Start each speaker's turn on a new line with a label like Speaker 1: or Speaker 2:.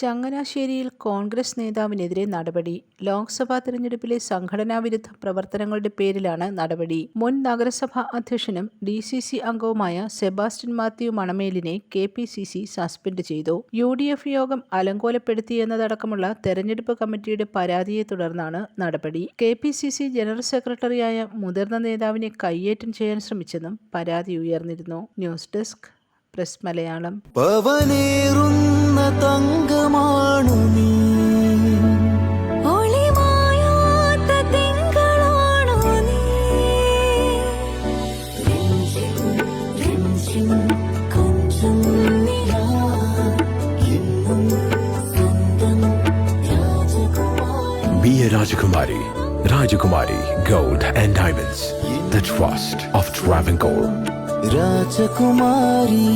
Speaker 1: ചങ്ങനാശ്ശേരിയിൽ കോൺഗ്രസ് നേതാവിനെതിരെ നടപടി. ലോക്സഭാ തെരഞ്ഞെടുപ്പിലെ സംഘടനാ വിരുദ്ധ പ്രവർത്തനങ്ങളുടെ പേരിലാണ് നടപടി. മുൻ നഗരസഭാ അധ്യക്ഷനും ഡി സി സി അംഗവുമായ Sebastian Mathew മണമേലിനെ K P C C suspend ചെയ്തു. യു ഡി എഫ് യോഗം അലങ്കോലപ്പെടുത്തിയെന്നതടക്കമുള്ള തെരഞ്ഞെടുപ്പ് കമ്മിറ്റിയുടെ പരാതിയെ തുടർന്നാണ് നടപടി. K P C C general സെക്രട്ടറിയായ മുതിർന്ന നേതാവിനെ കയ്യേറ്റം ചെയ്യാൻ ശ്രമിച്ചെന്നും പരാതി ഉയർന്നിരുന്നു. News desk press
Speaker 2: Malayalam. തങ്കമാണു നീ
Speaker 3: ഒളിമായാത്ത തിങ്കളാണോ നീ രഞ്ജിം രഞ്ജിം കൊഞ്ചും നിലാ എന്നും സ്വന്തം രാജകുമാരി
Speaker 4: Be a Rajakumari. Rajakumari Gold and Diamonds. The trust of Travancore.
Speaker 2: രാജകുമാരി